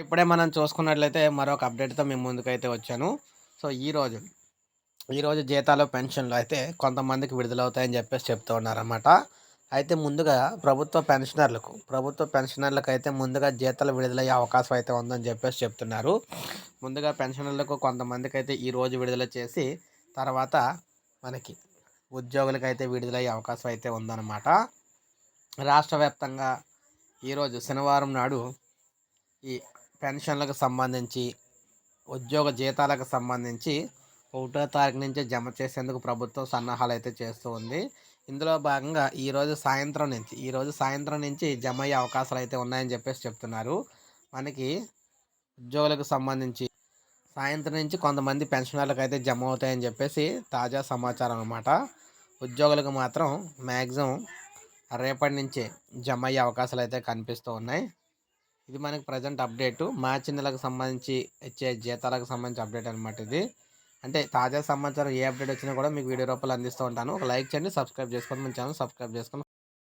ఇప్పుడే మనం చూసుకున్నట్లయితే మరొక అప్డేట్తో మేము ముందుకైతే వచ్చాను. సో ఈరోజు ఈరోజు జీతాలు పెన్షన్లు అయితే కొంతమందికి విడుదలవుతాయని చెప్పేసి చెప్తూ ఉన్నారన్నమాట. అయితే ముందుగా ప్రభుత్వ పెన్షనర్లకు ప్రభుత్వ పెన్షనర్లకు అయితే ముందుగా జీతాలు విడుదలయ్యే అవకాశం అయితే ఉందని చెప్పేసి చెప్తున్నారు. ముందుగా పెన్షనర్లకు కొంతమందికి అయితే ఈరోజు విడుదల చేసి తర్వాత మనకి ఉద్యోగులకు అయితే విడుదలయ్యే అవకాశం అయితే ఉందన్నమాట. రాష్ట్ర వ్యాప్తంగా ఈరోజు శనివారం నాడు ఈ పెన్షన్లకు సంబంధించి ఉద్యోగ జీతాలకు సంబంధించి ఒకటో తారీఖు నుంచి జమ చేసేందుకు ప్రభుత్వం సన్నాహాలు అయితే చేస్తూ ఉంది. ఇందులో భాగంగా ఈరోజు సాయంత్రం నుంచి ఈరోజు సాయంత్రం నుంచి జమ అయ్యే అవకాశాలు అయితే ఉన్నాయని చెప్పేసి చెప్తున్నారు. మనకి ఉద్యోగులకు సంబంధించి సాయంత్రం నుంచి కొంతమంది పెన్షనర్లకు అయితే జమ అవుతాయని చెప్పేసి తాజా సమాచారం అనమాట ఉద్యోగులకు మాత్రం మ్యాక్సిమం రేపటి నుంచే జమ అయ్యే అవకాశాలు అయితే కనిపిస్తూ ఉన్నాయి. ఇది మనకి ప్రజెంట్ అప్డేటు మార్చి నెలకు సంబంధించి ఇచ్చే జీతాలకు సంబంధించి అప్డేట్ అనమాట ఇది. అంటే తాజా సమాచారం ఏ అప్డేట్ వచ్చినా కూడా మీకు వీడియో రూపాయలు అందిస్తూ ఉంటాను. ఒక లైక్ చేయండి సబ్స్క్రైబ్ చేసుకోండి మన ఛానల్ సబ్స్క్రైబ్ చేసుకొని